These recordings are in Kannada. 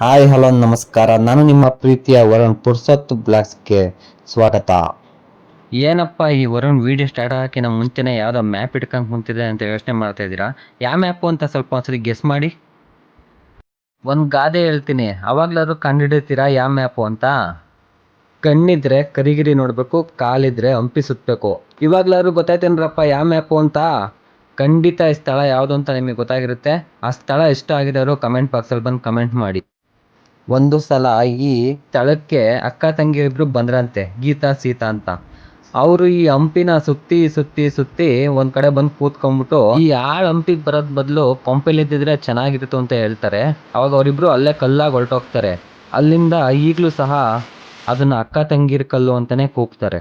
ಹಾಯ್, ಹಲೋ, ನಮಸ್ಕಾರ. ನಾನು ನಿಮ್ಮ ಪ್ರೀತಿಯ ವರುಣ್ ಪುರ್ಸತ್ ಬ್ಲಾಗ್ಸ್ಗೆ ಸ್ವಾಗತ. ಏನಪ್ಪ, ಈ ವರುಣ್ ವಿಡಿಯೋ ಸ್ಟಾರ್ಟ್ ಹಾಕಿನ ಮುಂಚೆನೆ ಯಾವುದೋ ಮ್ಯಾಪ್ ಇಟ್ಕೊಂಡು ಕುಂತಿದೆ ಅಂತ ಯೋಚನೆ ಮಾಡ್ತಾ ಇದ್ದೀರಾ? ಯಾವ ಮ್ಯಾಪು ಅಂತ ಸ್ವಲ್ಪ ಒಂದ್ಸರಿ ಗೆಸ್ ಮಾಡಿ. ಒಂದು ಗಾದೆ ಹೇಳ್ತೀನಿ. ಅವಾಗ್ಲಾದ್ರೂ ಕಂಡುಹಿಡಿತೀರಾ ಯಾವ ಮ್ಯಾಪು ಅಂತ? ಕಣ್ಣಿದ್ರೆ ಕರಿಗಿರಿ ನೋಡಬೇಕು, ಕಾಲಿದ್ರೆ ಹಂಪಿ ಸುತ್ತಬೇಕು ಇವಾಗ್ಲಾದ್ರೂ ಗೊತ್ತಾಯ್ತೇನ್ರಪ್ಪ ಯಾವ ಮ್ಯಾಪು ಅಂತ? ಖಂಡಿತ ಈ ಸ್ಥಳ ಯಾವುದು ಅಂತ ನಿಮಗೆ ಗೊತ್ತಾಗಿರುತ್ತೆ. ಆ ಸ್ಥಳ ಇಷ್ಟ ಆಗಿರೋರು ಕಮೆಂಟ್ ಬಾಕ್ಸಲ್ಲಿ ಬಂದು ಕಮೆಂಟ್ ಮಾಡಿ. ಒಂದು ಸಲ ಈ ಸ್ಥಳಕ್ಕೆ ಅಕ್ಕ ತಂಗಿ ಇಬ್ರು ಬಂದ್ರಂತೆ, ಗೀತಾ, ಸೀತಾ ಅಂತ. ಅವರು ಈ ಹಂಪಿನ ಸುತ್ತಿ ಸುತ್ತಿ ಸುತ್ತಿ ಒಂದ್ ಕಡೆ ಬಂದು ಕೂತ್ಕೊಂಡ್ಬಿಟ್ಟು, ಈ ಆಳ್ ಹಂಪಿಗೆ ಬರೋದ್ ಬದಲು ಪಂಪೆಲಿದ್ದಿದ್ರೆ ಚೆನ್ನಾಗಿರುತ್ತೆ ಅಂತ ಹೇಳ್ತಾರೆ. ಅವಾಗ ಅವರಿಬ್ರು ಅಲ್ಲೇ ಕಲ್ಲಾಗಿ ಹೊರಟೋಗ್ತಾರೆ. ಅಲ್ಲಿಂದ ಈಗಲೂ ಸಹ ಅದನ್ನ ಅಕ್ಕ ತಂಗಿರ್ ಕಲ್ಲು ಅಂತಾನೆ ಕೂಗ್ತಾರೆ.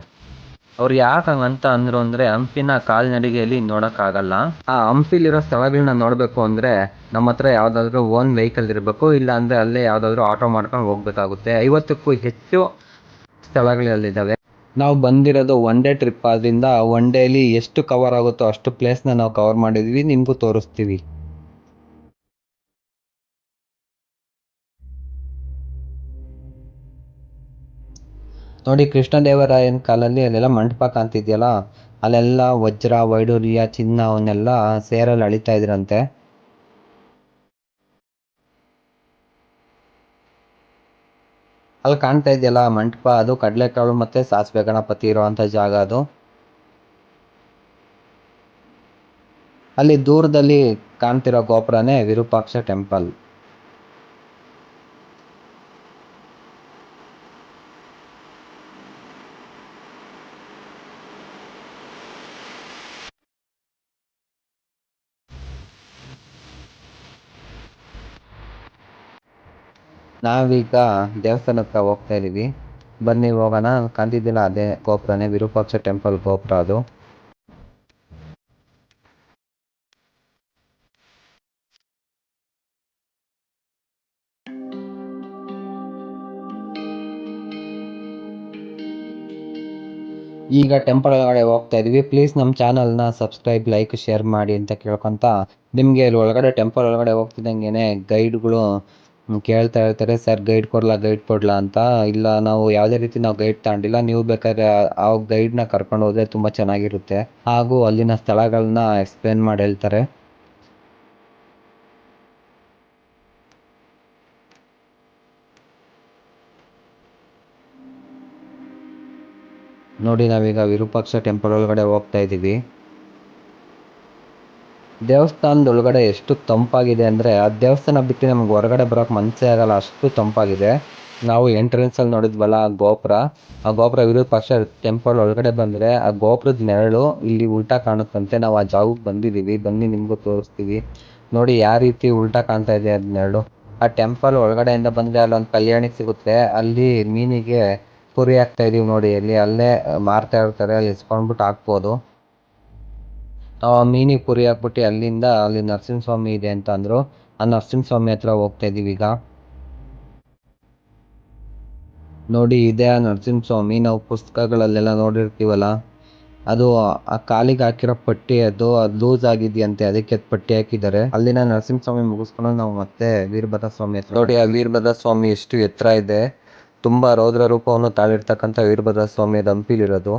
ಅವ್ರು ಯಾಕೆ ಹಂಗಂತ ಅಂದರು ಅಂದರೆ ಹಂಪಿನ ಕಾಲ್ನಡಿಗೆಯಲ್ಲಿ ನೋಡೋಕ್ಕಾಗಲ್ಲ. ಆ ಹಂಪಿಲಿರೋ ಸ್ಥಳಗಳನ್ನ ನೋಡಬೇಕು ಅಂದ್ರೆ ನಮ್ಮ ಹತ್ರ ಯಾವ್ದಾದ್ರು ಓನ್ ವೆಹಿಕಲ್ ಇರಬೇಕು ಇಲ್ಲ ಅಂದ್ರೆ ಅಲ್ಲೇ ಯಾವುದಾದ್ರೂ ಆಟೋ ಮಾಡ್ಕೊಂಡು ಹೋಗ್ಬೇಕಾಗುತ್ತೆ. ಐವತ್ತಕ್ಕೂ ಹೆಚ್ಚು ಸ್ಥಳಗಳಲ್ಲಿದ್ದಾವೆ. ನಾವು ಬಂದಿರೋದು ಒನ್ ಡೇ ಟ್ರಿಪ್ ಆದ್ರಿಂದ ಒನ್ ಡೇಲಿ ಎಷ್ಟು ಕವರ್ ಆಗುತ್ತೋ ಅಷ್ಟು ಪ್ಲೇಸ್ನ ನಾವು ಕವರ್ ಮಾಡಿದ್ವಿ, ನಿಮಗೂ ತೋರಿಸ್ತೀವಿ. ನೋಡಿ ಕೃಷ್ಣದೇವರಾಯನ ಕಾಲಲ್ಲಿ ಅಲ್ಲೆಲ್ಲ ಮಂಟಪ ಕಾಣ್ತಿದ್ಯಲ್ಲ? ಅಲ್ಲೆಲ್ಲ ವಜ್ರ ವೈಡೂರ್ಯ ಚಿನ್ನ ಅವನ್ನೆಲ್ಲ ಸೇರಲ್ಲಿ ಅಳಿತಾ ಇದ್ರಂತೆ. ಅಲ್ಲಿ ಕಾಣ್ತಾ ಇದೆಯಲ್ಲ ಮಂಟಪ, ಅದು ಕಡಲೆಕಾಳು ಮತ್ತೆ ಸಾಸಿವೆ ಗಣಪತಿ ಇರುವಂತ ಜಾಗ ಅದು. ಅಲ್ಲಿ ದೂರದಲ್ಲಿ ಕಾಣ್ತಿರೋ ಗೋಪುರನೇ ವಿರೂಪಾಕ್ಷ ಟೆಂಪಲ್. ನಾವೀಗ ದೇವಸ್ಥಾನಕ್ಕೆ ಹೋಗ್ತಾ ಇದೀವಿ ಬನ್ನಿ ಹೋಗೋಣ. ಕಾಣ್ತಿದ್ದಿಲ್ಲ ಅದೇ ಗೋಪುರನೇ, ವಿರೂಪಾಕ್ಷ ಟೆಂಪಲ್ ಗೋಪುರ ಅದು. ಈಗ ಟೆಂಪಲ್ ಒಳಗಡೆ ಹೋಗ್ತಾ ಇದೀವಿ ಪ್ಲೀಸ್ ನಮ್ಮ ಚಾನಲ್ನ ಸಬ್ಸ್ಕ್ರೈಬ್, ಲೈಕ್, ಶೇರ್ ಮಾಡಿ ಅಂತ ಕೇಳ್ಕೊಂತ ನಿಮಗೆ ಇಲ್ಲಿ ಒಳಗಡೆ ಟೆಂಪಲ್ ಒಳಗಡೆ ಹೋಗ್ತಿದ್ದಂಗೆನೆ ಗೈಡ್ಗಳು ಕೇಳ್ತಾ ಇರ್ತಾರೆ, ಸರ್, ಗೈಡ್ ಕೊಡ್ಲಾ ಗೈಡ್ ಕೊಡ್ಲಾ ಅಂತ. ಇಲ್ಲ, ನಾವು ಯಾವುದೇ ರೀತಿ ನಾವು ಗೈಡ್ ತಗೊಂಡಿಲ್ಲ. ನೀವು ಬೇಕಾದ್ರೆ ಆ ಗೈಡ್ನ ಕರ್ಕೊಂಡು ಹೋದ್ರೆ ತುಂಬ ಚೆನ್ನಾಗಿರುತ್ತೆ. ಹಾಗೂ ಅಲ್ಲಿನ ಸ್ಥಳಗಳನ್ನ ಎಕ್ಸ್ಪ್ಲೇನ್ ಮಾಡಿ ಹೇಳ್ತಾರೆ. ನೋಡಿ, ನಾವೀಗ ವಿರೂಪಾಕ್ಷ ಟೆಂಪಲ್ ಒಳಗಡೆ ಹೋಗ್ತಾ ಇದ್ದೀವಿ ದೇವಸ್ಥಾನದ ಒಳಗಡೆ ಎಷ್ಟು ತಂಪಾಗಿದೆ ಅಂದರೆ ಆ ದೇವಸ್ಥಾನ ಬಿಟ್ಟು ನಮ್ಗೆ ಹೊರಗಡೆ ಬರೋಕೆ ಮನಸ್ಸೇ ಆಗಲ್ಲ, ಅಷ್ಟು ತಂಪಾಗಿದೆ. ನಾವು ಎಂಟ್ರೆನ್ಸಲ್ಲಿ ನೋಡಿದ್ವಲ್ಲ ಆ ಗೋಪುರ. ಆ ಗೋಪುರ ವಿರೂಪಾಕ್ಷ ಟೆಂಪಲ್ ಒಳಗಡೆ ಬಂದರೆ ಆ ಗೋಪುರದ ನೆರಳು ಇಲ್ಲಿ ಉಲ್ಟಾ ಕಾಣುತ್ತಂತೆ. ನಾವು ಆ ಜಾಗಕ್ಕೆ ಬಂದಿದ್ದೀವಿ, ಬನ್ನಿ ನಿಮಗೂ ತೋರಿಸ್ತೀವಿ. ನೋಡಿ ಯಾವ ರೀತಿ ಉಲ್ಟಾ ಕಾಣ್ತಾ ಇದೆ ಅದು ನೆರಳು. ಆ ಟೆಂಪಲ್ ಒಳಗಡೆಯಿಂದ ಬಂದರೆ ಅಲ್ಲೊಂದು ಕಲ್ಯಾಣಿ ಸಿಗುತ್ತೆ. ಅಲ್ಲಿ ಮೀನಿಗೆ ಪುರಿ ಹಾಕ್ತಾ ಇದೀವಿ ನೋಡಿ, ಅಲ್ಲಿ ಅಲ್ಲೇ ಮಾರ್ತಾ ಇರ್ತಾರೆ, ಅಲ್ಲಿ ಇಸ್ಕೊಂಡ್ಬಿಟ್ಟು ಹಾಕ್ಬೋದು. ಮೀನಿಗೆ ಪುರಿ ಹಾಕ್ಬಿಟ್ಟು ಅಲ್ಲಿಂದ ಅಲ್ಲಿ ನರಸಿಂಹಸ್ವಾಮಿ ಇದೆ ಅಂತ ಅಂದರು. ಆ ನರಸಿಂಹಸ್ವಾಮಿ ಹತ್ರ ಹೋಗ್ತಾ ಇದೀವಿ ಈಗ. ನೋಡಿ, ಇದೆ ಆ ನರಸಿಂಹಸ್ವಾಮಿ. ನಾವು ಪುಸ್ತಕಗಳಲ್ಲೆಲ್ಲ ನೋಡಿರ್ತೀವಲ್ಲ, ಅದು ಆ ಕಾಲಿಗೆ ಹಾಕಿರೋ ಪಟ್ಟಿ ಅದು ಅದು ಲೂಸ್ ಆಗಿದೆಯಂತೆ, ಅದಕ್ಕೆ ಅದು ಪಟ್ಟಿ ಹಾಕಿದ್ದಾರೆ. ಅಲ್ಲಿನ ನರಸಿಂಹಸ್ವಾಮಿ ಮುಗಿಸ್ಕೊಂಡು ನಾವು ಮತ್ತೆ ವೀರಭದ್ರ ಸ್ವಾಮಿ ಹತ್ರ ನೋಡಿ, ಆ ವೀರಭದ್ರ ಸ್ವಾಮಿ ಎಷ್ಟು ಎತ್ತರ ಇದೆ. ತುಂಬಾ ರೌದ್ರ ರೂಪವನ್ನು ತಾಳಿರ್ತಕ್ಕಂಥ ವೀರಭದ್ರ ಸ್ವಾಮಿ ಹಂಪಿಲಿರೋದು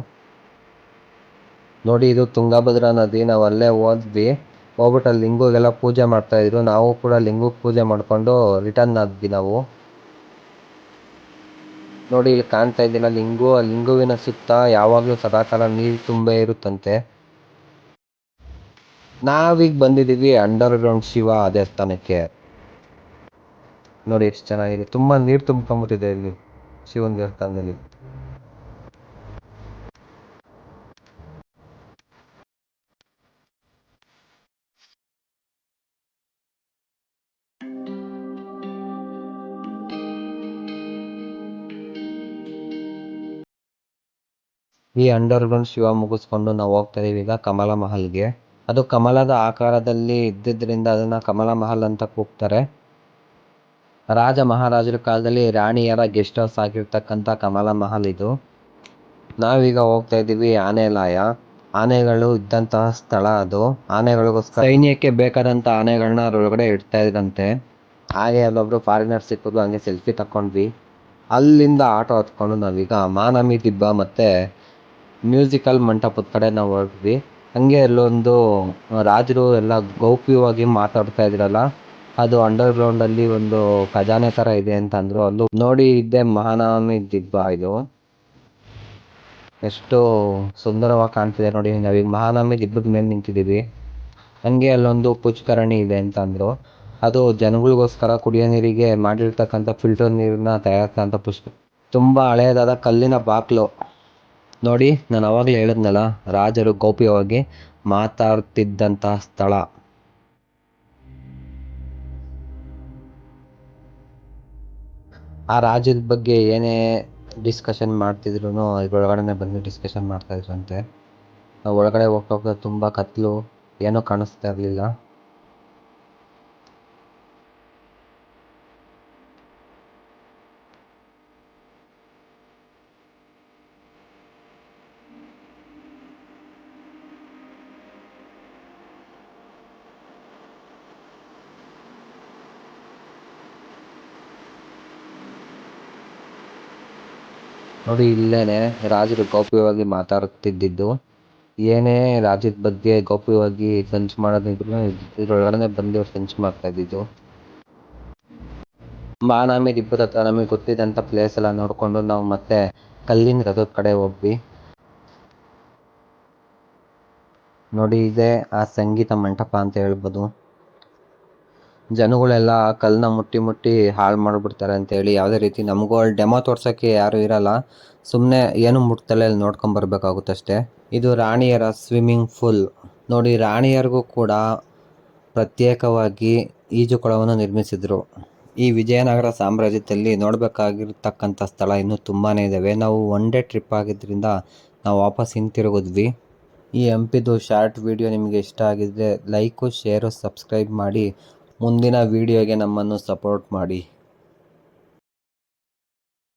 ನೋಡಿ, ಇದು ತುಂಗಭದ್ರಾ ನದಿ, ನಾವು ಅಲ್ಲೇ ಹೋದ್ವಿ. ಹೋಗ್ಬಿಟ್ಟು ಅಲ್ಲಿ ಲಿಂಗುಗೆಲ್ಲ ಪೂಜೆ ಮಾಡ್ತಾ ಇದ್ರು. ನಾವು ಕೂಡ ಲಿಂಗಕ್ಕೆ ಪೂಜೆ ಮಾಡ್ಕೊಂಡು ರಿಟರ್ನ್ ಆದ್ವಿ ನಾವು. ನೋಡಿ, ಇಲ್ಲಿ ಕಾಣ್ತಾ ಇದ್ದಿಲ್ಲ ಲಿಂಗು? ಲಿಂಗುವಿನ ಸುತ್ತ ಯಾವಾಗಲೂ ಸದಾಕಾಲ ನೀರು ತುಂಬೇ ಇರುತ್ತಂತೆ. ನಾವೀಗ ಬಂದಿದ್ದೀವಿ ಅಂಡರ್ ಗ್ರೌಂಡ್ ಶಿವ ದೇವಸ್ಥಾನಕ್ಕೆ. ನೋಡಿ, ಎಷ್ಟು ಚೆನ್ನಾಗಿದೆ. ತುಂಬಾ ನೀರು ತುಂಬ್ಕೊಂಬಿಟ್ಟಿದೆ ಇಲ್ಲಿ ಶಿವನ ದೇವಸ್ಥಾನದಲ್ಲಿ. ಈ ಅಂಡರ್ ಗ್ರೌಂಡ್ ಶಿವ ಮುಗಿಸ್ಕೊಂಡು ನಾವು ಹೋಗ್ತಾ ಇದೀವಿ ಈಗ ಕಮಲ ಮಹಲ್ಗೆ. ಅದು ಕಮಲದ ಆಕಾರದಲ್ಲಿ ಇದ್ದಿದ್ದರಿಂದ ಅದನ್ನ ಕಮಲ ಮಹಲ್ ಅಂತ ಕೂಗ್ತಾರೆ. ರಾಜ ಮಹಾರಾಜರ ಕಾಲದಲ್ಲಿ ರಾಣಿಯರ ಗೆಸ್ಟ್ ಹೌಸ್ ಆಗಿರ್ತಕ್ಕಂಥ ಕಮಲ ಮಹಲ್ ಇದು. ನಾವೀಗ ಹೋಗ್ತಾ ಇದ್ದೀವಿ ಆನೆಲಾಯ. ಆನೆಗಳು ಇದ್ದಂತಹ ಸ್ಥಳ ಅದು. ಆನೆಗಳಿಗೋಸ್ಕರ ಸೈನ್ಯಕ್ಕೆ ಬೇಕಾದಂತ ಆನೆಗಳನ್ನ ಅದರೊಳಗಡೆ ಇಡ್ತಾ ಇದ್ರಂತೆ. ಹಾಗೆ ಅಲ್ಲೊಬ್ರು ಫಾರಿನರ್ ಸಿಕ್ಕಿದ್ರು, ಹಂಗೆ ಸೆಲ್ಫಿ ತಕೊಂಡ್ವಿ ಅಲ್ಲಿಂದ ಆಟೋ ಹತ್ಕೊಂಡು ನಾವೀಗ ಮಾನಮಿ ದಿಬ್ಬ ಮತ್ತು ಮ್ಯೂಸಿಕಲ್ ಮಂಟಪದ ಕಡೆ ನಾವು ಹೊರಟ್ವಿ ಹಂಗೆ ಅಲ್ಲೊಂದು ರಾಜರು ಎಲ್ಲ ಗೌಪ್ಯವಾಗಿ ಮಾತಾಡ್ತಾ ಇದ್ರಲ್ಲ, ಅದು ಅಂಡರ್ ಗ್ರೌಂಡಲ್ಲಿ ಒಂದು ಖಜಾನೆ ಥರ ಇದೆ ಅಂತ ಅಂದರು ಅಲ್ಲೂ ನೋಡಿ ಇದ್ದೆ ಮಹಾನವಮಿ ದಿಬ್ಬ ಇದು. ಎಷ್ಟು ಸುಂದರವಾಗಿ ಕಾಣ್ತಿದೆ ನೋಡಿ ನಾವೀಗ ಮಹಾನವಮಿ ದಿಬ್ಬದ ಮೇಲೆ ನಿಂತಿದ್ದೀವಿ. ಹಂಗೆ ಅಲ್ಲೊಂದು ಪುಷ್ಕರಣಿ ಇದೆ ಅಂತ ಅಂದರು ಅದು ಜನಗಳಿಗೋಸ್ಕರ ಕುಡಿಯೋ ನೀರಿಗೆ ಮಾಡಿರ್ತಕ್ಕಂಥ ಫಿಲ್ಟರ್ ನೀರನ್ನ ತಯಾರಿಸ್ತಕ್ಕಂಥ ಪುಷ್ಕ ತುಂಬ ಹಳೆಯದಾದ ಕಲ್ಲಿನ ಬಾಗಿಲು ನೋಡಿ, ನಾನು ಅವಾಗಲೇ ಹೇಳಿದ್ನಲ್ಲ, ರಾಜರು ಗೌಪ್ಯವಾಗಿ ಮಾತಾಡ್ತಿದ್ದಂತಹ ಸ್ಥಳ. ಆ ರಾಜ್ಯದ ಬಗ್ಗೆ ಏನೇ ಡಿಸ್ಕಷನ್ ಮಾಡ್ತಿದ್ರು ಇದ್ರೊಳಗಡೆ ಬಂದು ಡಿಸ್ಕಷನ್ ಮಾಡ್ತಾ ಇದ್ರಂತೆ. ನಾವು ಒಳಗಡೆ ಹೋಗ್ತಾ ಹೋಗ್ತಾ ತುಂಬ ಕತ್ತಲು ಏನೂ ಕಾಣಿಸ್ತಾ ಇರಲಿಲ್ಲ. ನೋಡಿ, ಇಲ್ಲೇನೆ ರಾಜರು ಗೌಪ್ಯವಾಗಿ ಮಾತಾಡುತ್ತಿದ್ದಿದ್ದು, ಏನೇ ರಾಜ್ಯದ ಬಗ್ಗೆ ಗೌಪ್ಯವಾಗಿ ಸಂಚ್ ಮಾಡೋದಿದ್ರು ಇದ್ರೊಳಗಡೆ ಬಂದು ಸಂಚು ಮಾಡ್ತಾ ಇದ್ದಿದ್ದು. ಬಾನಾಮಿ ಇಬ್ಬರ ಹತ್ರ ನಮಗೆ ಗೊತ್ತಿದ್ದಂಥ ಪ್ಲೇಸ್ ಎಲ್ಲ ನೋಡಿಕೊಂಡು ನಾವು ಮತ್ತೆ ಕಲ್ಲಿನ ರಥದ ಕಡೆ ಹೋಗ್ವಿ ನೋಡಿ, ಇದೆ ಆ ಸಂಗೀತ ಮಂಟಪ ಅಂತ ಹೇಳ್ಬೋದು. ಜನಗಳೆಲ್ಲ ಕಲ್ಲನ್ನ ಮುಟ್ಟಿ ಮುಟ್ಟಿ ಹಾಳು ಮಾಡಿಬಿಡ್ತಾರೆ ಅಂತೇಳಿ ಯಾವುದೇ ರೀತಿ ನಮಗೂ ಅಲ್ಲಿ ಡೆಮೋ ತೋರ್ಸೋಕ್ಕೆ ಯಾರೂ ಇರಲ್ಲ. ಸುಮ್ಮನೆ ಏನು ಮುಟ್ತಲೇ ಅಲ್ಲಿ ನೋಡ್ಕೊಂಬರ್ಬೇಕಾಗುತ್ತಷ್ಟೇ ಇದು ರಾಣಿಯರ ಸ್ವಿಮ್ಮಿಂಗ್ ಫುಲ್ ನೋಡಿ, ರಾಣಿಯರಿಗೂ ಕೂಡ ಪ್ರತ್ಯೇಕವಾಗಿ ಈಜುಕೊಳವನ್ನು ನಿರ್ಮಿಸಿದರು. ಈ ವಿಜಯನಗರ ಸಾಮ್ರಾಜ್ಯದಲ್ಲಿ ನೋಡಬೇಕಾಗಿರ್ತಕ್ಕಂಥ ಸ್ಥಳ ಇನ್ನೂ ತುಂಬಾ ಇದ್ದಾವೆ ನಾವು ಒನ್ ಡೇ ಟ್ರಿಪ್ ಆಗಿದ್ದರಿಂದ ನಾವು ವಾಪಸ್ ಹಿಂತಿರುಗಿದ್ವಿ. ಈ ಹಂಪಿದು ಶಾರ್ಟ್ ವಿಡಿಯೋ ನಿಮಗೆ ಇಷ್ಟ ಆಗಿದ್ದರೆ ಲೈಕು ಶೇರು ಸಬ್ಸ್ಕ್ರೈಬ್ ಮಾಡಿ. ಮುಂದಿನ ವೀಡಿಯೋಗೆ ನಮ್ಮನ್ನು ಸಪೋರ್ಟ್ ಮಾಡಿ.